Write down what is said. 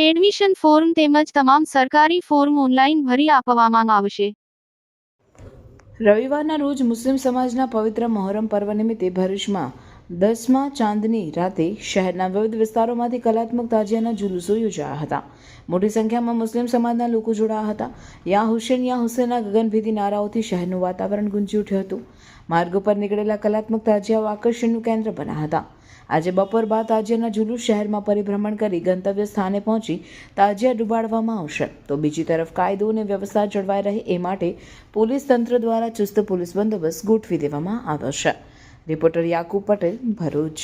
Admission form તેમજ તમામ સરકારી ફોર્મ ઓનલાઈન ભરી આપવામાં આવશે. રવિવારના રોજ મુસ્લિમ સમાજના પવિત્ર મહોરમ પર્વ નિમિત્તે ભરૂચમાં દસમા ચાંદની રાતે શહેરના વિવિધ વિસ્તારોમાંથી કલાત્મક તાજિયાના જુલુસો યોજાયા હતા. મોટી સંખ્યામાં મુસ્લિમ સમાજના લોકો જોડાયા હતા. યા હુસેન યા હુસેનના ગગનભેદી નારાઓથી શહેરનું વાતાવરણ ગુંજી ઉઠ્યું હતું. માર્ગો પર નીકળેલા કલાત્મક તાજિયાઓ આકર્ષણનું કેન્દ્ર બન્યા હતા. આજે બપોર બાદ તાજિયાના જુલુસ શહેરમાં પરિભ્રમણ કરી ગંતવ્ય સ્થાને પહોંચી તાજિયા ડુબાડવામાં આવશે. તો બીજી તરફ કાયદો અને વ્યવસ્થા જળવાઈ રહે એ માટે પોલીસ તંત્ર દ્વારા ચુસ્ત પોલીસ બંદોબસ્ત ગોઠવી દેવામાં આવ્યો છે. રિપોર્ટર યાકુબ પટેલ ભરૂચ.